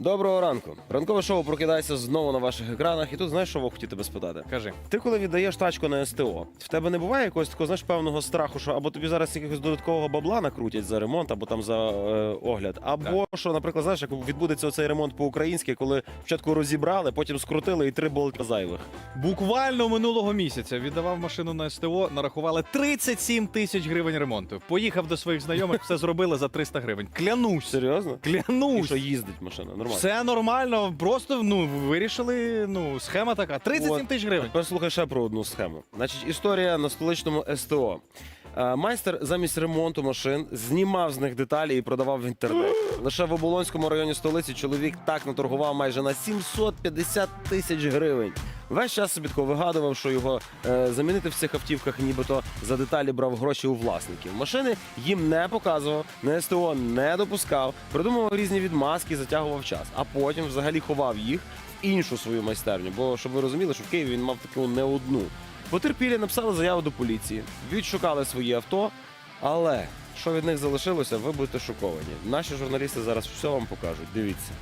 Доброго ранку. Ранкове шоу прокидається знову на ваших екранах. І тут знаєш, що хотів тебе спитати? Кажи. Ти коли віддаєш тачку на СТО, в тебе не буває якогось такого знаєш певного страху, що або тобі зараз якогось додаткового бабла накрутять за ремонт, або там за е, огляд, або що, наприклад, знаєш, як відбудеться оцей ремонт по-українськи, коли спочатку розібрали, потім скрутили і три болти зайвих. Буквально минулого місяця віддавав машину на СТО, нарахували 37 тисяч гривень ремонту. Поїхав до своїх знайомих, все зробили за 300 гривень. Клянусь. Серйозно? І що їздить машина? Нормально. Все нормально, просто ну вирішили. Ну, схема така. 37 От. тисяч гривень. Тепер слухай ще про одну схему. Значить, історія на столичному СТО. Е, Майстер замість ремонту машин знімав з них деталі і продавав в інтернет. Лише в Оболонському районі столиці чоловік так наторгував майже на 750 тисяч гривень. Весь час собі тако вигадував, що його е, замінити в цих автівках, нібито за деталі брав гроші у власників. Машини їм не показував, на СТО не допускав, придумував різні відмазки, затягував час, а потім взагалі ховав їх в іншу свою майстерню. Бо щоб ви розуміли, що в Києві він мав таку не одну. Потерпілі написали заяву до поліції, відшукали свої авто, але що від них залишилося, ви будете шоковані. Наші журналісти зараз все вам покажуть. Дивіться.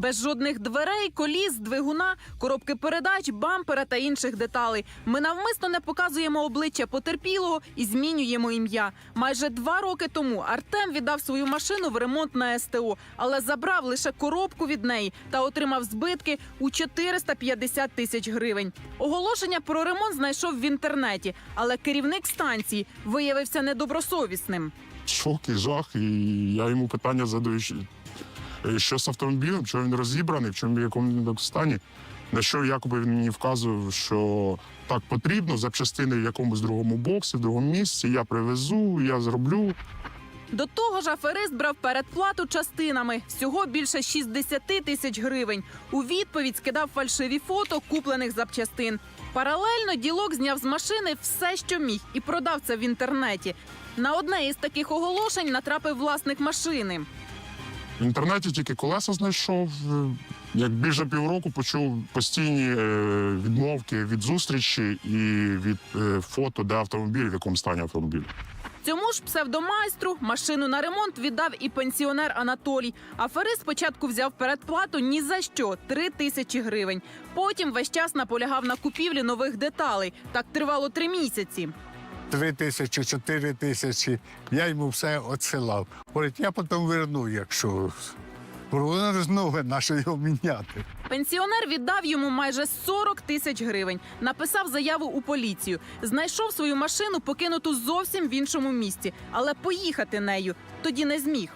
Без жодних дверей, коліс, двигуна, коробки передач, бампера та інших деталей. Ми навмисно не показуємо обличчя потерпілого і змінюємо ім'я. Майже два роки тому Артем віддав свою машину в ремонт на СТО, але забрав лише коробку від неї та отримав збитки у 450 тисяч гривень. Оголошення про ремонт знайшов в інтернеті, але керівник станції виявився недобросовісним. шок і жах. І я йому питання задаю, що- е, з автомобілем, що він розібраний, в чому в якому стані. На що якоби він мені вказував, що так потрібно, запчастини в якомусь другому боксі, в другому місці, я привезу, я зроблю. До того ж, аферист брав передплату частинами всього більше 60 тисяч гривень. У відповідь скидав фальшиві фото куплених запчастин. Паралельно ділок зняв з машини все, що міг, і продав це в інтернеті. На одне із таких оголошень натрапив власник машини. В інтернеті тільки колеса знайшов. Е, Як більше півроку почув постійні е, відмовки від зустрічі і від е, фото, де автомобіль, в якому стані автомобіль. Цьому ж псевдомайстру машину на ремонт віддав і пенсіонер Анатолій. Аферист спочатку взяв передплату ні за що три тисячі гривень. Потім весь час наполягав на купівлі нових деталей. Так тривало три місяці. Три тисячі, чотири тисячі. Я йому все отсилав. Говорить, я потім верну, якщо Говорю, знову нащо його міняти. Пенсіонер віддав йому майже 40 тисяч гривень. Написав заяву у поліцію. Знайшов свою машину, покинуту зовсім в іншому місці, але поїхати нею тоді не зміг.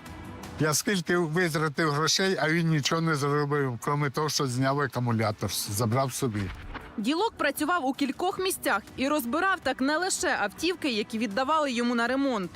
Я скільки витратив грошей, а він нічого не зробив, крім того, що зняв акумулятор, забрав собі. Ділок працював у кількох місцях і розбирав так не лише автівки, які віддавали йому на ремонт.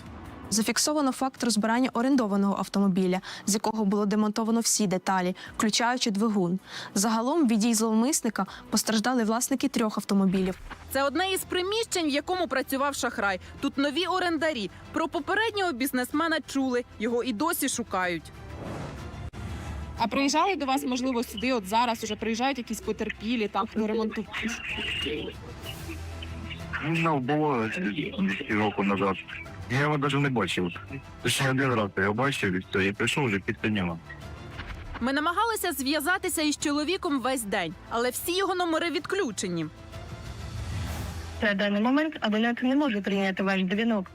Зафіксовано факт розбирання орендованого автомобіля, з якого було демонтовано всі деталі, включаючи двигун. Загалом від дій зловмисника постраждали власники трьох автомобілів. Це одне із приміщень, в якому працював шахрай. Тут нові орендарі. Про попереднього бізнесмена чули. Його і досі шукають. А приїжджали до вас, можливо, сюди, от зараз уже приїжджають якісь потерпілі, там ремонтують. Ну, було півроку назад. Я його навіть не бачив. Точніше, один раз я його бачив і все, і прийшов вже після нього. Ми намагалися зв'язатися із чоловіком весь день, але всі його номери відключені. На даний момент абонент не може прийняти ваш дзвінок.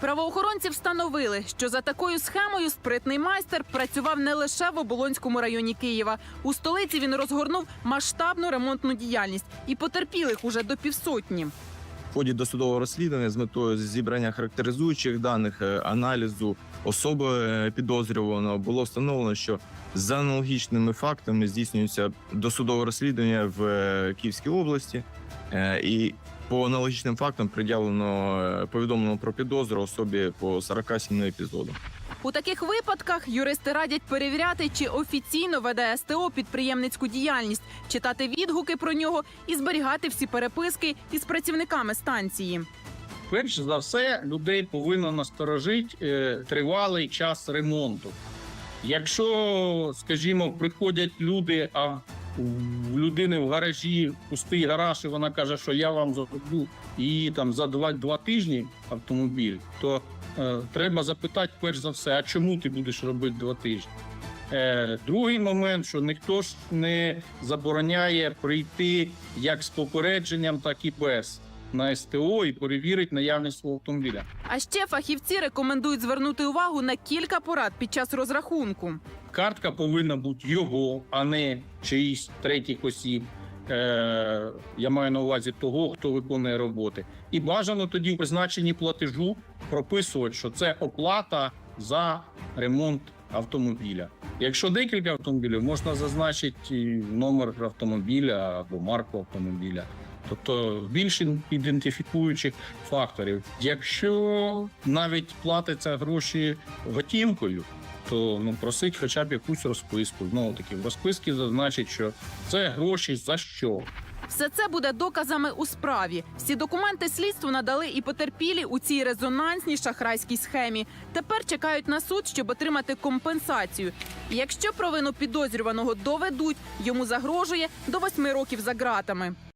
Правоохоронці встановили, що за такою схемою спритний майстер працював не лише в Оболонському районі Києва. У столиці він розгорнув масштабну ремонтну діяльність і потерпілих уже до півсотні. В ході досудового розслідування з метою зібрання характеризуючих даних, е, аналізу особи е, підозрюваного було встановлено, що за аналогічними фактами здійснюється досудове розслідування в е, Київській області, і по аналогічним фактам пред'явлено повідомлено про підозру особі по 47 епізодам. У таких випадках юристи радять перевіряти, чи офіційно веде СТО підприємницьку діяльність, читати відгуки про нього і зберігати всі переписки із працівниками станції. перш за все, людей повинно насторожити е, тривалий час ремонту. Якщо, скажімо, приходять люди, а у людини в гаражі пустий гараж, і вона каже, що я вам зроблю її там за два, два тижні автомобіль, то треба запитати перш за все, а чому ти будеш робити два тижні? Е, другий момент, що ніхто ж не забороняє прийти як з попередженням, так і без на СТО і перевірити наявність свого автомобіля. А ще фахівці рекомендують звернути увагу на кілька порад під час розрахунку. Картка повинна бути його, а не чиїсь третіх осіб. Е, я маю на увазі того, хто виконує роботи. І бажано тоді в призначенні платежу прописувати, що це оплата за ремонт автомобіля. Якщо декілька автомобілів, можна зазначити номер автомобіля або марку автомобіля. Тобто більше ідентифікуючих факторів. Якщо навіть платиться гроші готівкою, то ну просить хоча б якусь розписку. Знову таки в розписці зазначить, що це гроші за що. Все це буде доказами у справі. Всі документи слідству надали і потерпілі у цій резонансній шахрайській схемі. Тепер чекають на суд, щоб отримати компенсацію. Якщо провину підозрюваного доведуть, йому загрожує до восьми років за ґратами.